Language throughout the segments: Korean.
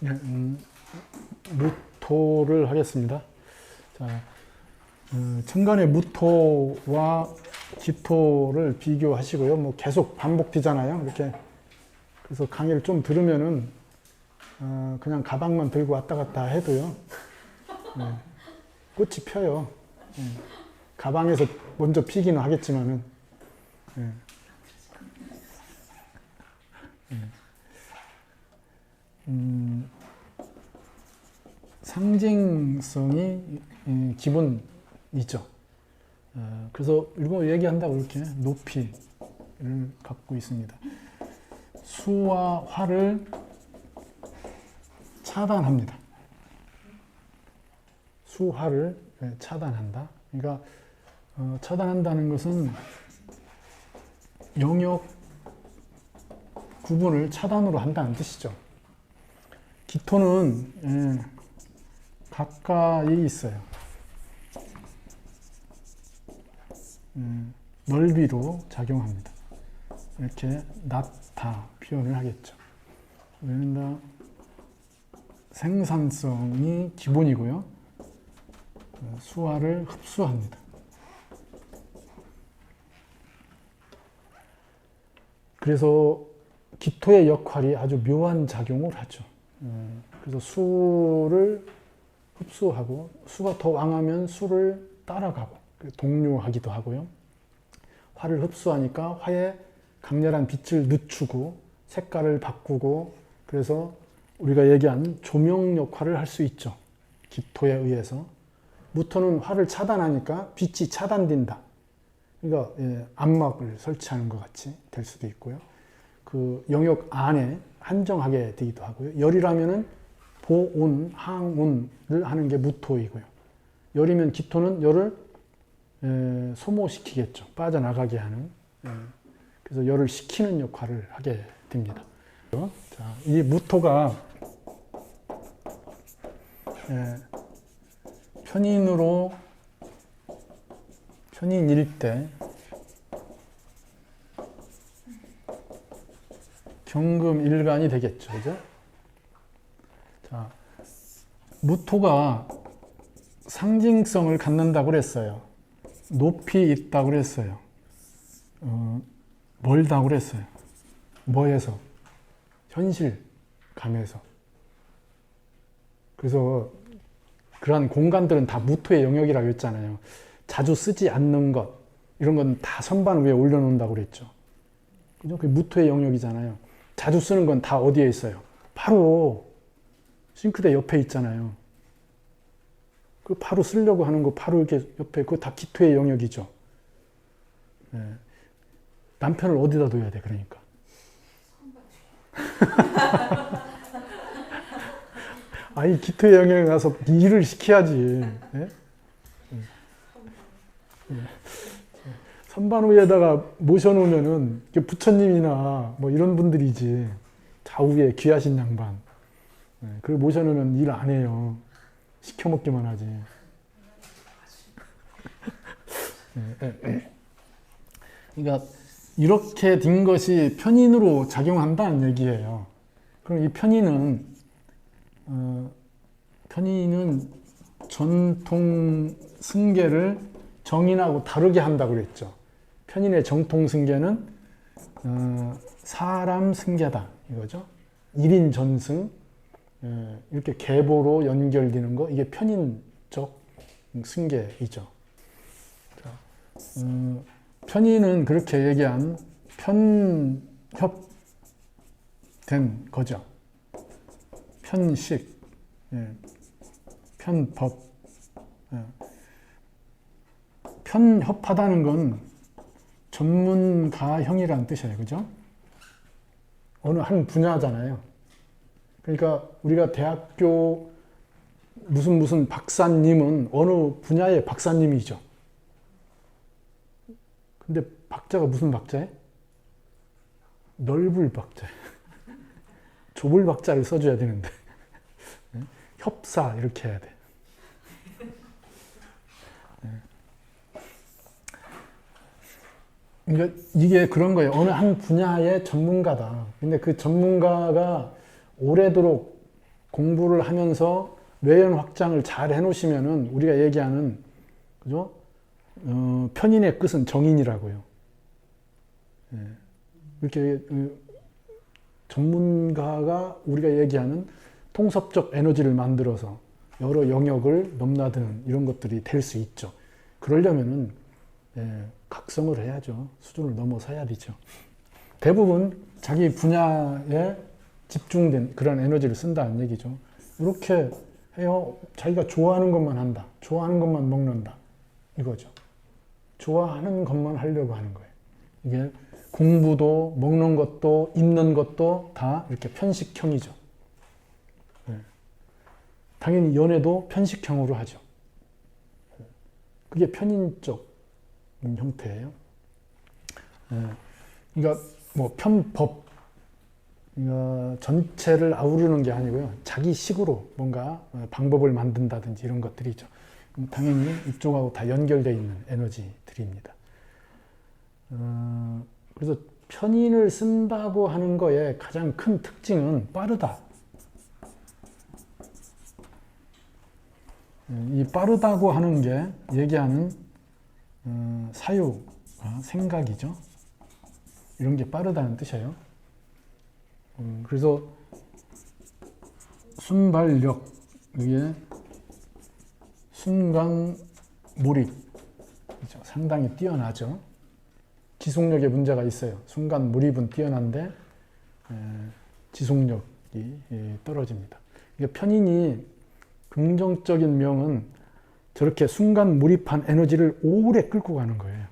네, 음, 무토를 하겠습니다. 자, 어, 천간의 무토와 기토를 비교하시고요. 뭐 계속 반복되잖아요. 이렇게 그래서 강의를 좀 들으면은 어, 그냥 가방만 들고 왔다 갔다 해도요. 네, 꽃이 펴요. 네, 가방에서 먼저 피기는 하겠지만은. 네. 네. 음, 상징성이 음, 기본이죠. 어, 그래서 일본 얘기한다고 이렇게 높이를 갖고 있습니다. 수와 화를 차단합니다. 수화를 예, 차단한다. 그러니까 어, 차단한다는 것은 영역 구분을 차단으로 한다는 뜻이죠. 기토는 예, 가까이 있어요. 음, 넓이로 작용합니다. 이렇게 낮다 표현을 하겠죠. 그런다 생산성이 기본이고요. 어, 수화를 흡수합니다. 그래서 기토의 역할이 아주 묘한 작용을 하죠. 음, 그래서 수를 흡수하고 수가 더 왕하면 수를 따라가고 동료하기도 하고요. 화를 흡수하니까 화에 강렬한 빛을 늦추고 색깔을 바꾸고 그래서 우리가 얘기한 조명 역할을 할 수 있죠. 기토에 의해서. 무토는 화를 차단하니까 빛이 차단된다. 그러니까 예, 안막을 설치하는 것 같이 될 수도 있고요. 그 영역 안에 한정하게 되기도 하고요. 열이라면은 보온, 항온을 하는 게 무토이고요. 열이면 기토는 열을 에, 소모시키겠죠. 빠져나가게 하는. 에, 그래서 열을 식히는 역할을 하게 됩니다. 자, 이 무토가 에, 편인으로 편인일 때 경금 일간이 되겠죠. 그죠? 자, 무토가 상징성을 갖는다고 그랬어요. 높이 있다고 그랬어요. 어, 멀다고 그랬어요. 뭐에서? 현실 감에서. 그래서 그러한 공간들은 다 무토의 영역이라고 했잖아요. 자주 쓰지 않는 것, 이런 건 다 선반 위에 올려놓는다고 그랬죠. 그죠? 그게 무토의 영역이잖아요. 자주 쓰는 건 다 어디에 있어요? 바로 싱크대 옆에 있잖아요. 그 바로 쓰려고 하는 거 바로 이렇게 옆에 그거 다 기토의 영역이죠. 네. 남편을 어디다 둬야 돼 그러니까. 아니 기토의 영역에 가서 일을 시켜야지. 네? 네. 선반 위에다가 모셔놓으면은 부처님이나 뭐 이런 분들이지. 좌우에 귀하신 양반. 네, 그걸 모셔놓으면 일 안 해요. 시켜 먹기만 하지. 네, 네. 그러니까 이렇게 된 것이 편인으로 작용한다는 얘기예요. 그럼 이 편인은 어, 편인은 전통 승계를 정인하고 다르게 한다고 그랬죠. 편인의 정통 승계는 어, 사람 승계다 이거죠. 1인 전승 예, 이렇게 계보로 연결되는 거 이게 편인적 승계이죠. 자, 음, 편인은 그렇게 얘기한 편협된 거죠. 편식, 예, 편법. 예. 편협하다는 건 전문가형이라는 뜻이에요. 그죠? 어느 한 분야잖아요. 그러니까 우리가 대학교 무슨 무슨 박사님은 어느 분야의 박사님이죠. 근데 박자가 무슨 박자에? 넓을 박자에. 좁을 박자를 써줘야 되는데. 협사 이렇게 해야 돼. 그러니까 이게 그런 거예요. 어느 한 분야의 전문가다. 근데 그 전문가가 오래도록 공부를 하면서 외연 확장을 잘 해놓으시면은 우리가 얘기하는 그죠? 어, 편인의 끝은 정인이라고요. 예. 이렇게 그 전문가가 우리가 얘기하는 통섭적 에너지를 만들어서 여러 영역을 넘나드는 이런 것들이 될 수 있죠. 그러려면은 예, 각성을 해야죠. 수준을 넘어서야 되죠. 대부분 자기 분야에 집중된 그런 에너지를 쓴다는 얘기죠. 이렇게 해요. 자기가 좋아하는 것만 한다. 좋아하는 것만 먹는다. 이거죠. 좋아하는 것만 하려고 하는 거예요. 이게 공부도 먹는 것도 입는 것도 다 이렇게 편식형이죠. 네. 당연히 연애도 편식형으로 하죠. 그게 편인적 형태예요. 네. 그러니까 뭐 편법, 그러니까 전체를 아우르는 게 아니고요. 자기 식으로 뭔가 방법을 만든다든지 이런 것들이죠. 당연히 이쪽하고 다 연결되어 있는 에너지들입니다. 어, 그래서 편인을 쓴다고 하는 거에 가장 큰 특징은 빠르다. 이 빠르다고 하는 게 얘기하는 어, 사유, 아, 생각이죠. 이런 게 빠르다는 뜻이에요. 음, 그래서 순발력, 이게 순간 몰입, 그렇죠? 상당히 뛰어나죠. 지속력에 문제가 있어요. 순간 몰입은 뛰어난데 에, 지속력이 예, 떨어집니다. 그러니까 편인이 긍정적인 명은 저렇게 순간 몰입한 에너지를 오래 끌고 가는 거예요.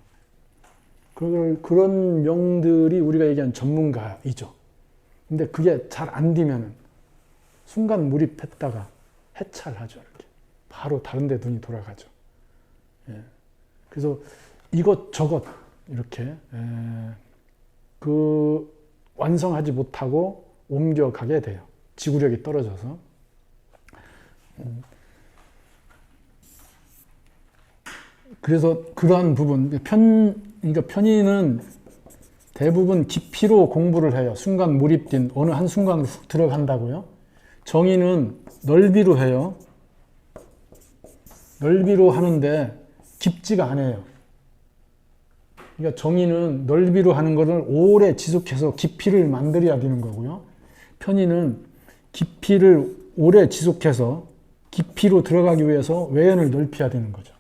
그런 명들이 우리가 얘기한 전문가이죠. 근데 그게 잘 안 되면 순간 몰입했다가 해찰하죠. 이렇게. 바로 다른 데 눈이 돌아가죠. 예. 그래서 이것저것 이렇게 에, 그 완성하지 못하고 옮겨가게 돼요. 지구력이 떨어져서. 음. 그래서 그러한 부분, 편, 그러니까 편의는 대부분 깊이로 공부를 해요. 순간 몰입된 어느 한 순간으로 훅 들어간다고요. 정의는 넓이로 해요. 넓이로 하는데 깊지가 않아요. 그러니까 정의는 넓이로 하는 것을 오래 지속해서 깊이를 만들어야 되는 거고요. 편의는 깊이를 오래 지속해서 깊이로 들어가기 위해서 외연을 넓혀야 되는 거죠.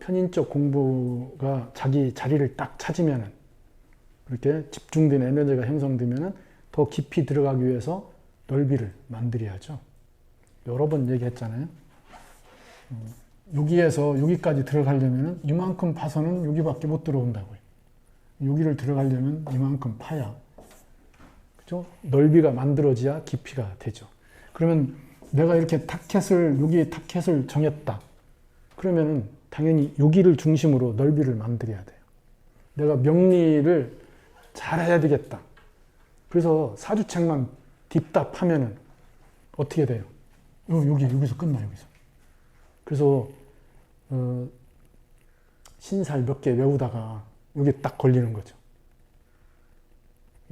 편인적 공부가 자기 자리를 딱 찾으면은 그렇게 집중된 에너지가 형성되면은 더 깊이 들어가기 위해서 넓이를 만들어야죠. 여러 번 얘기했잖아요. 여기에서 여기까지 들어가려면 이만큼 파서는 여기밖에 못 들어온다고요. 여기를 들어가려면 이만큼 파야. 그죠? 넓이가 만들어져야 깊이가 되죠. 그러면 내가 이렇게 타켓을, 여기 타켓을 정했다. 그러면은 당연히 여기를 중심으로 넓이를 만들어야 돼요. 내가 명리를 잘 해야 되겠다. 그래서 사주책만 딥답하면은 어떻게 돼요? 여기, 여기서 끝나, 여기서. 그래서 어, 신살 몇 개 외우다가 여기 딱 걸리는 거죠.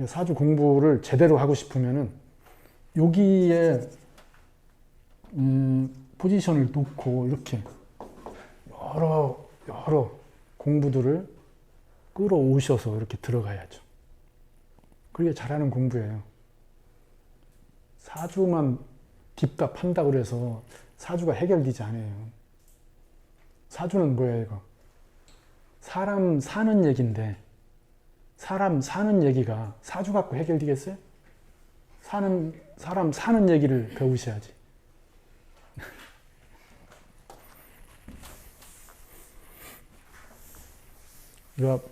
사주 공부를 제대로 하고 싶으면은 여기에 음, 포지션을 놓고 이렇게 여러 여러 공부들을 끌어오셔서 이렇게 들어가야죠. 그게 잘하는 공부예요. 사주만 딥답한다고 그래서 사주가 해결되지 않아요. 사주는 뭐야 이거? 사람 사는 얘기인데 사람 사는 얘기가 사주 갖고 해결되겠어요? 사는 사람 사는 얘기를 배우셔야지. 그러니까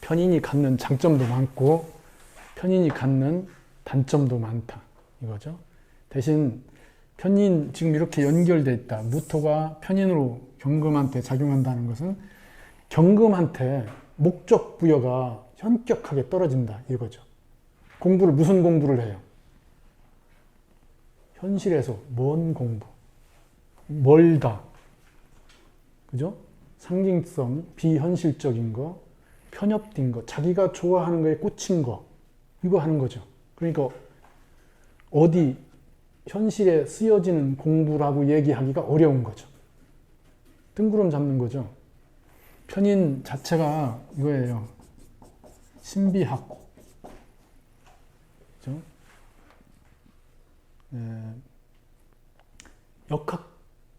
편인이 갖는 장점도 많고 편인이 갖는 단점도 많다 이거죠. 대신 편인 지금 이렇게 연결돼 있다. 무토가 편인으로 경금한테 작용한다는 것은 경금한테 목적 부여가 현격하게 떨어진다 이거죠. 공부를 무슨 공부를 해요? 현실에서 먼 공부, 멀다, 그죠? 상징성, 비현실적인 거, 편협된 거, 자기가 좋아하는 거에 꽂힌 거, 이거 하는 거죠. 그러니까 어디 현실에 쓰여지는 공부라고 얘기하기가 어려운 거죠. 뜬구름 잡는 거죠. 편인 자체가 이거예요. 신비학. 그죠? 예, 역학,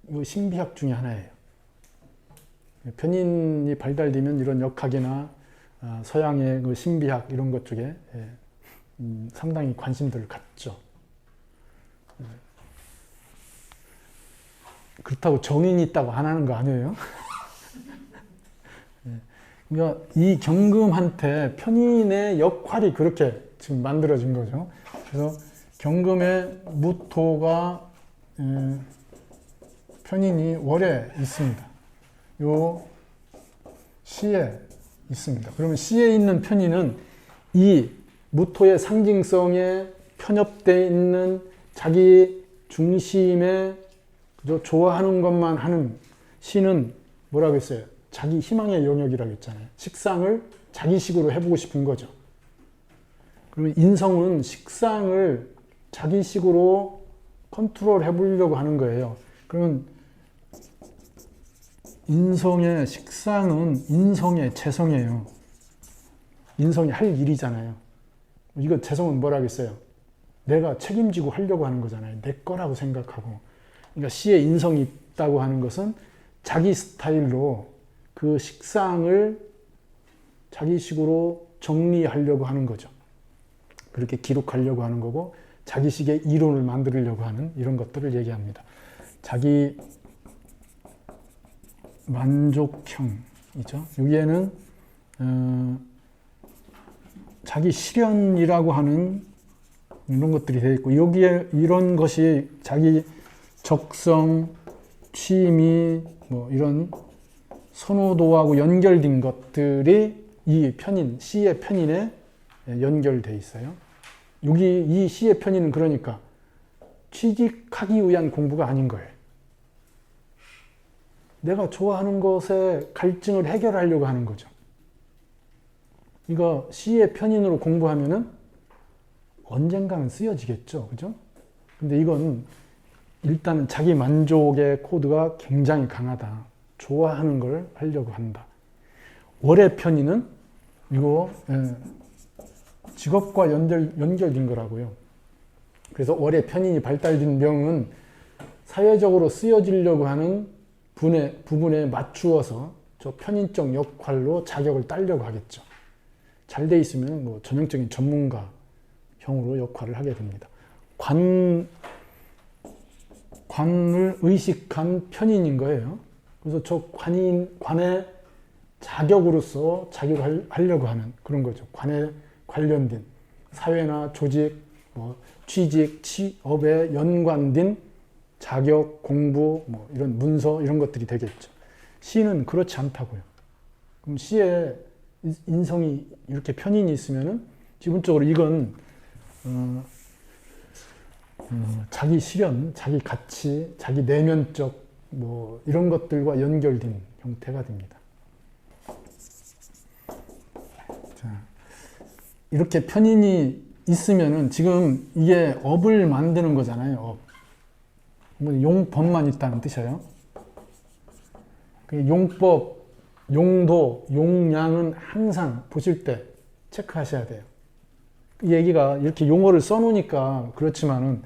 이 신비학 중에 하나예요. 편인이 발달되면 이런 역학이나 아, 서양의 그 신비학 이런 것 쪽에 예, 음, 상당히 관심들을 갖죠. 예. 그렇다고 정인이 있다고 안 하는 거 아니에요? 예. 그러니까 이 경금한테 편인의 역할이 그렇게 지금 만들어진 거죠. 그래서 경금의 무토가 예, 편인이 월에 있습니다. 요 시에 있습니다. 그러면 시에 있는 편인은 이 무토의 상징성에 편협되어 있는 자기 중심에 그저 좋아하는 것만 하는 시는 뭐라고 했어요? 자기 희망의 영역이라고 했잖아요. 식상을 자기식으로 해보고 싶은 거죠. 그러면 인성은 식상을 자기식으로 컨트롤 해보려고 하는 거예요. 그러면 인성의 식상은 인성의 재성이에요. 인성이 할 일이잖아요. 이거 재성은 뭐라겠어요? 내가 책임지고 하려고 하는 거잖아요. 내 거라고 생각하고. 그러니까 시에 인성이 있다고 하는 것은 자기 스타일로 그 식상을 자기 식으로 정리하려고 하는 거죠. 그렇게 기록하려고 하는 거고 자기식의 이론을 만들려고 하는 이런 것들을 얘기합니다. 자기 만족형이죠. 여기에는 어, 자기 실현이라고 하는 이런 것들이 되어 있고 여기에 이런 것이 자기 적성, 취미 뭐 이런 선호도하고 연결된 것들이 이 편인 C의 편인에 연결돼 있어요. 여기 이 C의 편인은 그러니까 취직하기 위한 공부가 아닌 거예요. 내가 좋아하는 것에 갈증을 해결하려고 하는 거죠. 이거 C의 편인으로 공부하면은 언젠가는 쓰여지겠죠. 그죠? 근데 이건 일단은 자기 만족의 코드가 굉장히 강하다. 좋아하는 걸 하려고 한다. 월의 편인은 이거 예, 직업과 연결, 연결된 거라고요. 그래서 월의 편인이 발달된 명은 사회적으로 쓰여지려고 하는 분에, 부분에 맞추어서 저 편인적 역할로 자격을 따려고 하겠죠. 잘 돼 있으면 뭐 전형적인 전문가형으로 역할을 하게 됩니다. 관, 관을 의식한 편인인 거예요. 그래서 저 관인, 관의 자격으로서 자격을 하려고 하는 그런 거죠. 관에 관련된 사회나 조직, 뭐 취직, 취업에 연관된 자격, 공부, 뭐 이런 문서 이런 것들이 되겠죠. 시는 그렇지 않다고요. 그럼 시에 인성이 이렇게 편인이 있으면은 기본적으로 이건 어, 어, 자기 실현, 자기 가치, 자기 내면적 뭐 이런 것들과 연결된 형태가 됩니다. 자, 이렇게 편인이 있으면은 지금 이게 업을 만드는 거잖아요. 업. 뭐 용법만 있다는 뜻이에요. 그 용법, 용도, 용량은 항상 보실 때 체크하셔야 돼요. 이 얘기가 이렇게 용어를 써놓으니까 그렇지만은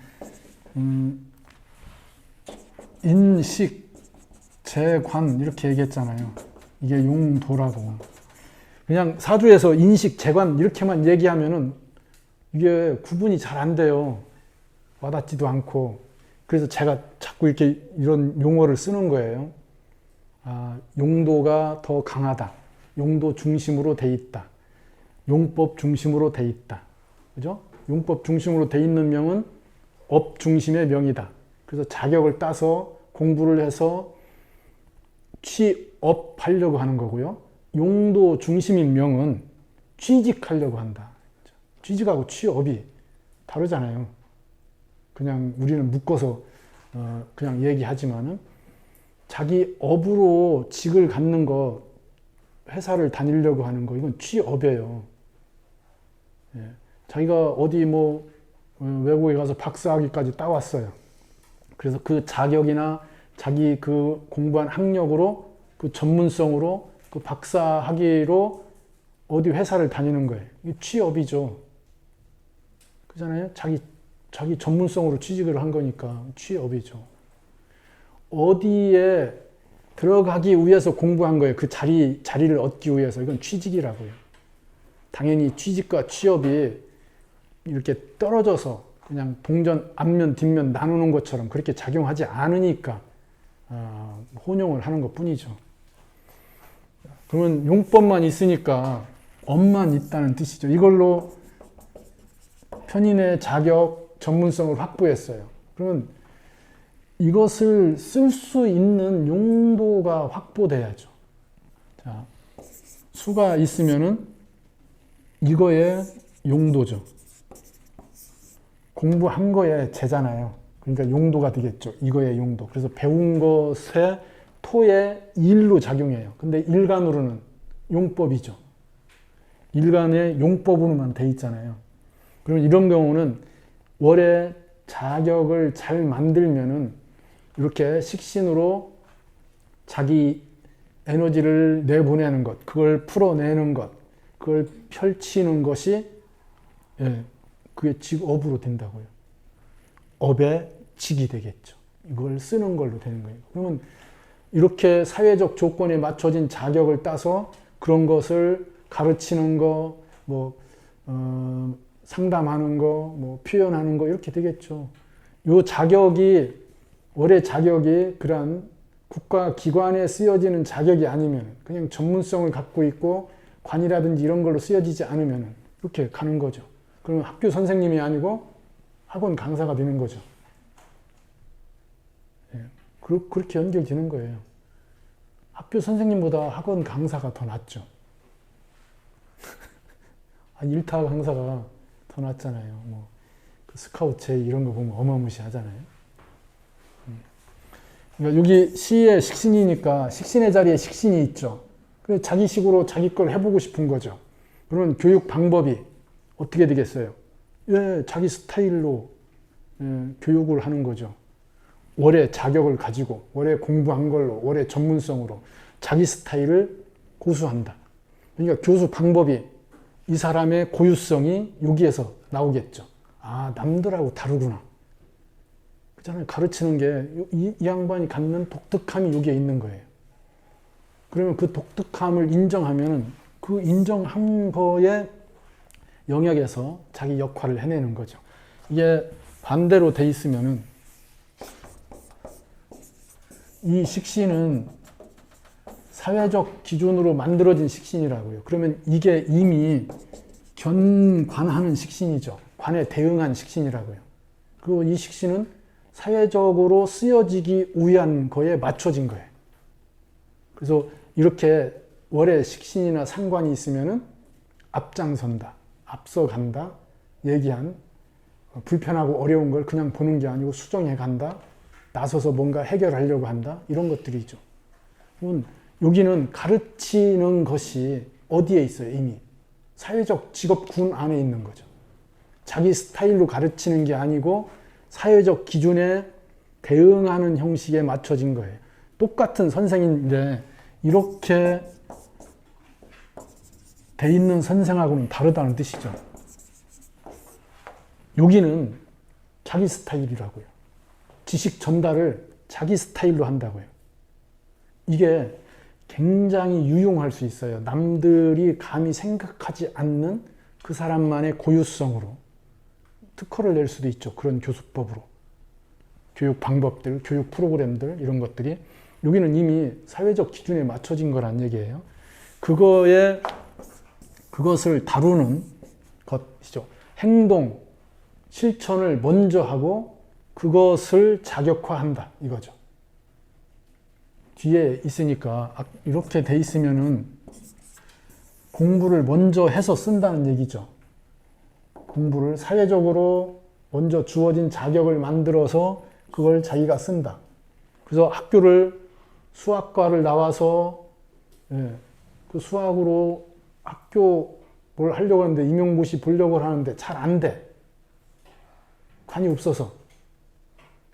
음, 인식, 재관 이렇게 얘기했잖아요. 이게 용도라고. 그냥 사주에서 인식, 재관 이렇게만 얘기하면은 이게 구분이 잘 안 돼요. 와닿지도 않고. 그래서 제가 자꾸 이렇게 이런 용어를 쓰는 거예요. 아, 용도가 더 강하다. 용도 중심으로 돼 있다. 용법 중심으로 돼 있다. 그죠? 용법 중심으로 돼 있는 명은 업 중심의 명이다. 그래서 자격을 따서 공부를 해서 취업하려고 하는 거고요. 용도 중심인 명은 취직하려고 한다. 취직하고 취업이 다르잖아요. 그냥 우리는 묶어서 어 그냥 얘기하지만은 자기 업으로 직을 갖는 거 회사를 다니려고 하는 거 이건 취업이에요. 예. 자기가 어디 뭐 어, 외국에 가서 박사학위까지 따왔어요. 그래서 그 자격이나 자기 그 공부한 학력으로 그 전문성으로 그 박사 학위로 어디 회사를 다니는 거예요. 이 취업이죠. 그잖아요. 자기 자기 전문성으로 취직을 한 거니까 취업이죠. 어디에 들어가기 위해서 공부한 거예요. 그 자리 자리를 얻기 위해서 이건 취직이라고요. 당연히 취직과 취업이 이렇게 떨어져서 그냥 동전 앞면 뒷면 나누는 것처럼 그렇게 작용하지 않으니까 어, 혼용을 하는 것 뿐이죠. 그러면 용법만 있으니까 업만 있다는 뜻이죠. 이걸로 편인의 자격, 전문성을 확보했어요. 그러면 이것을 쓸 수 있는 용도가 확보돼야죠. 자, 수가 있으면은 이거의 용도죠. 공부한 거에 제잖아요. 그러니까 용도가 되겠죠. 이거의 용도. 그래서 배운 것에 토의 일로 작용해요. 근데 일간으로는 용법이죠. 일간의 용법으로만 돼 있잖아요. 그러면 이런 경우는 월의 자격을 잘 만들면은 이렇게 식신으로 자기 에너지를 내보내는 것, 그걸 풀어내는 것, 그걸 펼치는 것이 예, 그게 직업으로 된다고요. 업의 직이 되겠죠. 이걸 쓰는 걸로 되는 거예요. 그러면 이렇게 사회적 조건에 맞춰진 자격을 따서 그런 것을 가르치는 거, 뭐 어, 상담하는 거, 뭐 표현하는 거 이렇게 되겠죠. 요 자격이 올해 자격이 그러한 국가 기관에 쓰여지는 자격이 아니면 그냥 전문성을 갖고 있고 관이라든지 이런 걸로 쓰여지지 않으면 이렇게 가는 거죠. 그러면 학교 선생님이 아니고 학원 강사가 되는 거죠. 예, 그렇게 연결되는 거예요. 학교 선생님보다 학원 강사가 더 낫죠. 일타 강사가 더 낫잖아요. 뭐, 그 스카우트 이런 거 보면 어마무시하잖아요. 음. 그러니까 여기 시의 식신이니까 식신의 자리에 식신이 있죠. 그래서 자기 식으로 자기 걸 해보고 싶은 거죠. 그러면 교육 방법이 어떻게 되겠어요? 예, 자기 스타일로 예, 교육을 하는 거죠. 월의 자격을 가지고, 월에 공부한 걸로, 월의 전문성으로 자기 스타일을 고수한다. 그러니까 교수 방법이 이 사람의 고유성이 여기에서 나오겠죠. 아, 남들하고 다르구나. 그잖아요. 가르치는 게, 이, 이 양반이 갖는 독특함이 여기에 있는 거예요. 그러면 그 독특함을 인정하면 그 인정한 거에 영역에서 자기 역할을 해내는 거죠. 이게 반대로 돼 있으면은 이 식신은 사회적 기준으로 만들어진 식신이라고요. 그러면 이게 이미 견관하는 식신이죠. 관에 대응한 식신이라고요. 그리고 이 식신은 사회적으로 쓰여지기 위한 거에 맞춰진 거예요. 그래서 이렇게 월에 식신이나 상관이 있으면은 앞장선다. 앞서간다 얘기한 불편하고 어려운 걸 그냥 보는 게 아니고 수정해 간다 나서서 뭔가 해결하려고 한다 이런 것들이죠. 여기는 가르치는 것이 어디에 있어요 이미 사회적 직업군 안에 있는 거죠. 자기 스타일로 가르치는 게 아니고 사회적 기준에 대응하는 형식에 맞춰진 거예요. 똑같은 선생인데 이렇게 돼 있는 선생하고는 다르다는 뜻이죠. 여기는 자기 스타일이라고요. 지식 전달을 자기 스타일로 한다고요. 이게 굉장히 유용할 수 있어요. 남들이 감히 생각하지 않는 그 사람만의 고유성으로 특허를 낼 수도 있죠. 그런 교수법으로. 교육 방법들, 교육 프로그램들, 이런 것들이. 여기는 이미 사회적 기준에 맞춰진 거란 얘기예요. 그거에 그것을 다루는 것이죠. 행동, 실천을 먼저 하고 그것을 자격화한다 이거죠. 뒤에 있으니까 아, 이렇게 돼 있으면은 공부를 먼저 해서 쓴다는 얘기죠. 공부를 사회적으로 먼저 주어진 자격을 만들어서 그걸 자기가 쓴다. 그래서 학교를 수학과를 나와서 예, 그 수학으로 학교 뭘 하려고 하는데 임용고시 보려고 하는데 잘 안 돼. 관이 없어서.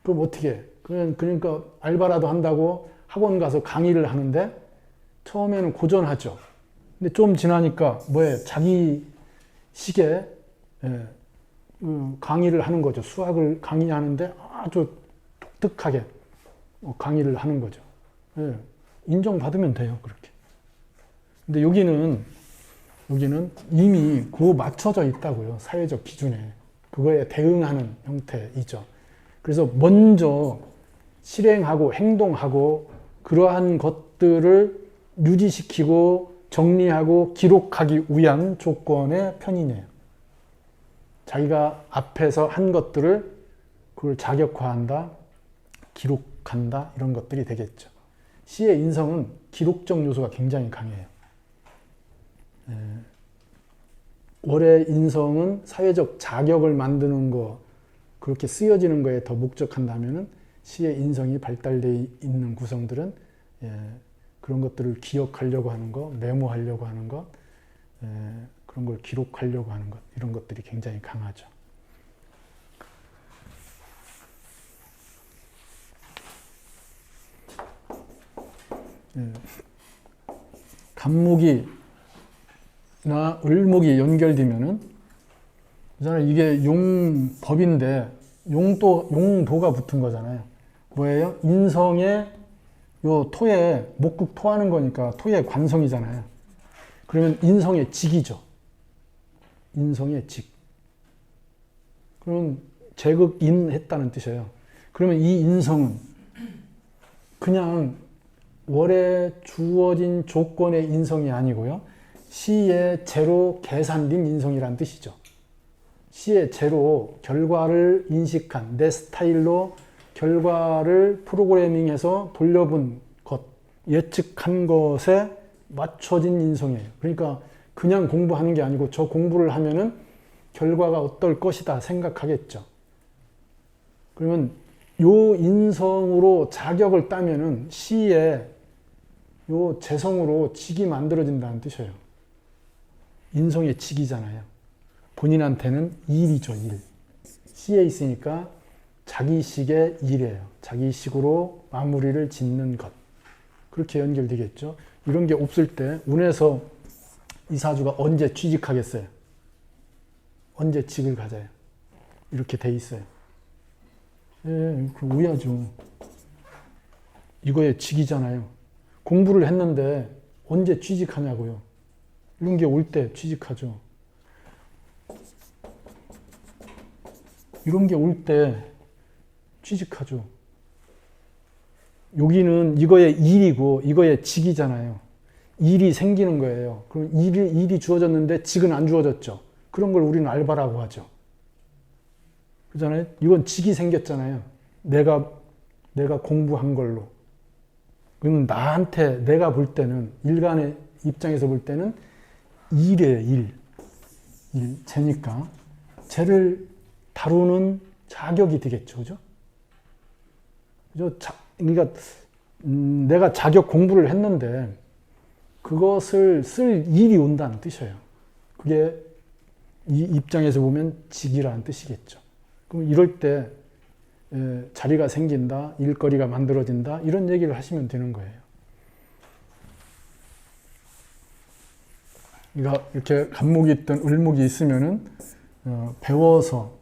그럼 어떻게 해? 그냥 그러니까 알바라도 한다고 학원 가서 강의를 하는데 처음에는 고전하죠. 근데 좀 지나니까 뭐에 자기 식에 예, 음, 강의를 하는 거죠. 수학을 강의하는데 아주 독특하게 어, 강의를 하는 거죠. 예, 인정받으면 돼요. 그렇게. 근데 여기는 여기는 이미 그 맞춰져 있다고요. 사회적 기준에. 그거에 대응하는 형태이죠. 그래서 먼저 실행하고 행동하고 그러한 것들을 유지시키고 정리하고 기록하기 위한 조건의 편이네요. 자기가 앞에서 한 것들을 그걸 자격화한다, 기록한다, 이런 것들이 되겠죠. 시의 인성은 기록적 요소가 굉장히 강해요. 예. 월의 인성은 사회적 자격을 만드는 거, 그렇게 쓰여지는 거에 더 목적한다면은 시의 인성이 발달되어 있는 구성들은 예, 그런 것들을 기억하려고 하는 것, 메모하려고 하는 것, 예, 그런 걸 기록하려고 하는 것, 이런 것들이 굉장히 강하죠. 예, 간목이나 을목이 연결되면은. 이게 용법인데 용도 용도가 붙은 거잖아요. 뭐예요? 인성에 요 토에 목국 토하는 거니까 토의 관성이잖아요. 그러면 인성의 직이죠. 인성의 직. 그럼 제극인 했다는 뜻이에요. 그러면 이 인성은 그냥 월에 주어진 조건의 인성이 아니고요. 시의 제로 계산된 인성이란 뜻이죠. 시의 제로 결과를 인식한 내 스타일로 결과를 프로그래밍해서 돌려본 것, 예측한 것에 맞춰진 인성이에요. 그러니까 그냥 공부하는 게 아니고 저 공부를 하면은 결과가 어떨 것이다 생각하겠죠. 그러면 요 인성으로 자격을 따면은 시에 요 재성으로 직이 만들어진다는 뜻이에요. 인성의 직이잖아요. 본인한테는 일이죠, 일. 시에 있으니까 자기식의 일이에요. 자기식으로 마무리를 짓는 것. 그렇게 연결되겠죠. 이런 게 없을 때 운에서 이 사주가 언제 취직하겠어요? 언제 직을 가져요? 이렇게 돼 있어요. 예, 그 우야죠. 이거의 직이잖아요. 공부를 했는데 언제 취직하냐고요. 이런 게 올 때 취직하죠. 이런 게 올 때 취직하죠. 여기는 이거의 일이고 이거의 직이잖아요. 일이 생기는 거예요. 그럼 일이, 일이 주어졌는데 직은 안 주어졌죠. 그런 걸 우리는 알바라고 하죠. 그잖아요. 이건 직이 생겼잖아요. 내가 내가 공부한 걸로. 그러면 나한테 내가 볼 때는 일간의 입장에서 볼 때는 일이에요. 일. 일. 쟤니까 쟤를 다루는 자격이 되겠죠. 그죠? 자, 그러니까 음, 내가 자격 공부를 했는데 그것을 쓸 일이 온다는 뜻이에요. 그게 이 입장에서 보면 직이라는 뜻이겠죠. 그럼 이럴 때 에, 자리가 생긴다, 일거리가 만들어진다 이런 얘기를 하시면 되는 거예요. 그러니까 이렇게 간목이 있든 을목이 있으면은 어, 배워서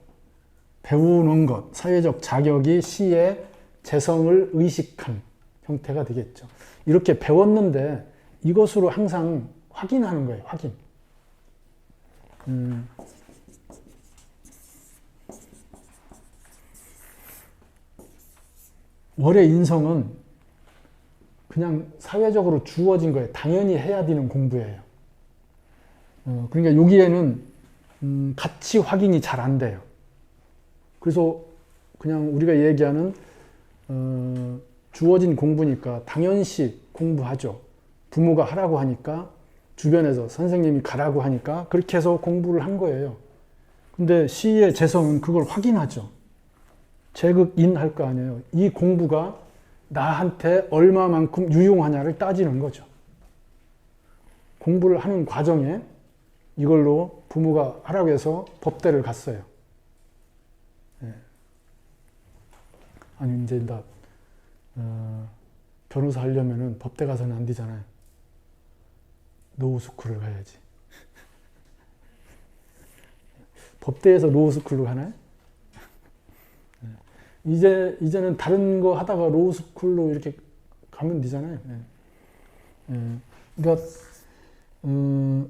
배우는 것, 사회적 자격이 시의 재성을 의식한 형태가 되겠죠. 이렇게 배웠는데 이것으로 항상 확인하는 거예요. 확인. 음. 월의 인성은 그냥 사회적으로 주어진 거예요. 당연히 해야 되는 공부예요. 어, 그러니까 여기에는 음, 가치 확인이 잘 안 돼요. 그래서 그냥 우리가 얘기하는 어, 주어진 공부니까 당연시 공부하죠. 부모가 하라고 하니까 주변에서 선생님이 가라고 하니까 그렇게 해서 공부를 한 거예요. 근데 시의 재성은 그걸 확인하죠. 제극인 할 거 아니에요. 이 공부가 나한테 얼마만큼 유용하냐를 따지는 거죠. 공부를 하는 과정에 이걸로 부모가 하라고 해서 법대를 갔어요. 아니 이제 나 어, 변호사 하려면은 법대 가서는 안 되잖아요. 노후스쿨을 가야지. 법대에서 노후스쿨로 가나요? 예. 이제 이제는 다른 거 하다가 로우스쿨로 이렇게 가면 되잖아요. 예. 예. 그러니까 음,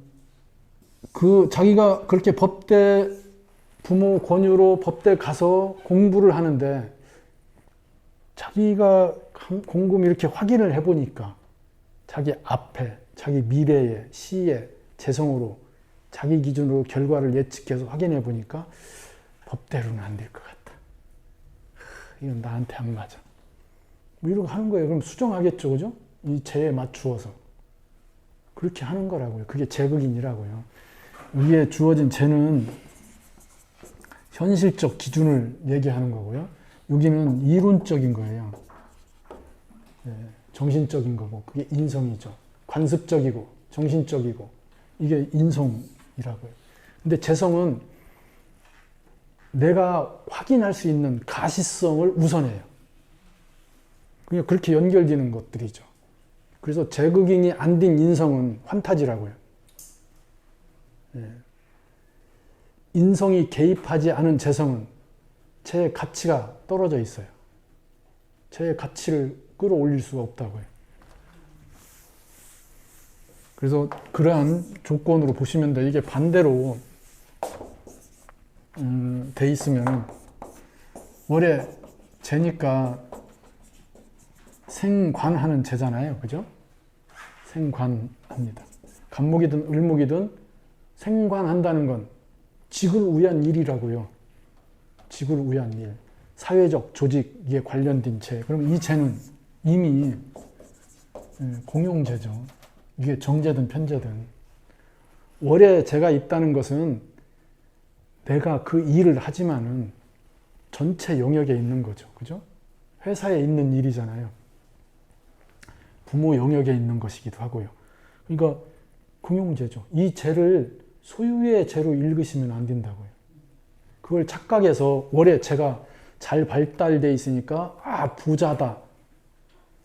그 자기가 그렇게 법대 부모 권유로 법대 가서 공부를 하는데 자기가 곰곰이 이렇게 확인을 해보니까 자기 앞에 자기 미래에 시에 재성으로 자기 기준으로 결과를 예측해서 확인해 보니까 법대로는 안 될 것 같다. 이건 나한테 안 맞아. 뭐 이러고 하는 거예요. 그럼 수정하겠죠, 그죠? 이 죄에 맞추어서. 그렇게 하는 거라고요. 그게 제극인이라고요. 위에 주어진 죄는 현실적 기준을 얘기하는 거고요. 여기는 이론적인 거예요. 예, 정신적인 거고, 그게 인성이죠. 관습적이고, 정신적이고, 이게 인성이라고요. 근데 재성은 내가 확인할 수 있는 가시성을 우선해요. 그냥 그렇게 연결되는 것들이죠. 그래서 제극인이 안 된 인성은 환타지라고요. 예. 인성이 개입하지 않은 재성은 제 가치가 떨어져 있어요. 제 가치를 끌어올릴 수가 없다고요. 그래서 그러한 조건으로 보시면 돼. 이게 반대로 음, 돼 있으면 원래 재니까 생관하는 재잖아요. 그죠? 생관합니다. 간목이든 을목이든 생관한다는 건 직을 위한 일이라고요. 직을 위한 일. 사회적 조직에 관련된 죄. 그럼 이 죄는 이미 예, 공용죄죠. 이게 정죄든 편죄든. 월에 죄가 있다는 것은 내가 그 일을 하지만은 전체 영역에 있는 거죠. 그죠? 회사에 있는 일이잖아요. 부모 영역에 있는 것이기도 하고요. 그러니까 공용죄죠. 이 죄를 소유의 죄로 읽으시면 안 된다고요. 그걸 착각해서 월에 제가 잘 발달돼 있으니까 아 부자다.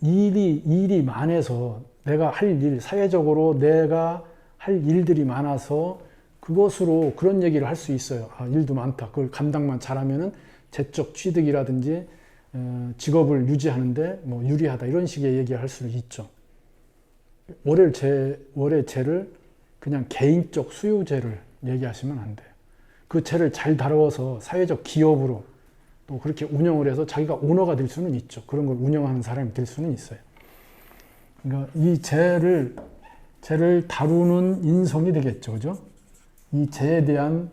일이 일이 많아서 내가 할 일, 사회적으로 내가 할 일들이 많아서 그것으로 그런 얘기를 할 수 있어요. 아, 일도 많다. 그걸 감당만 잘하면은 재적 취득이라든지 어, 직업을 유지하는데 뭐 유리하다 이런 식의 얘기를 할 수는 있죠. 재 월의 재를 그냥 개인적 수요재를 얘기하시면 안 돼요. 그 재를 잘 다루어서 사회적 기업으로 또 그렇게 운영을 해서 자기가 오너가 될 수는 있죠. 그런 걸 운영하는 사람이 될 수는 있어요. 그러니까 이 재를 재를 다루는 인성이 되겠죠. 그죠? 이 재에 대한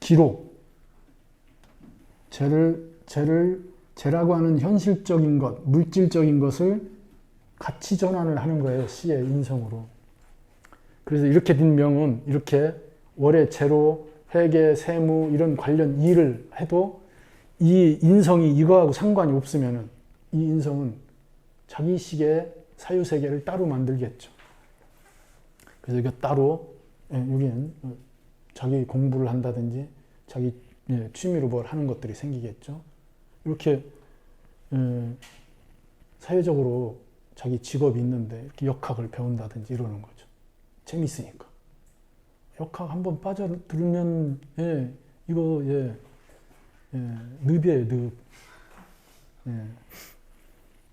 기록, 재를 재를 재라고 하는 현실적인 것, 물질적인 것을 가치 전환을 하는 거예요. 시의 인성으로. 그래서 이렇게 된 명은 이렇게 월의 재로 회계, 세무 이런 관련 일을 해도 이 인성이 이거하고 상관이 없으면은 이 인성은 자기식의 사유 세계를 따로 만들겠죠. 그래서 이게 따로, 예, 여기는 자기 공부를 한다든지 자기 예, 취미로 뭘 하는 것들이 생기겠죠. 이렇게 예, 사회적으로 자기 직업이 있는데 이렇게 역학을 배운다든지 이러는 거죠. 재밌으니까. 역학 한번 빠져들면 예, 이거 예, 예, 늪이에요, 늪. 예,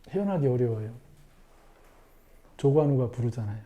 헤어나기 어려워요. 조관우가 부르잖아요.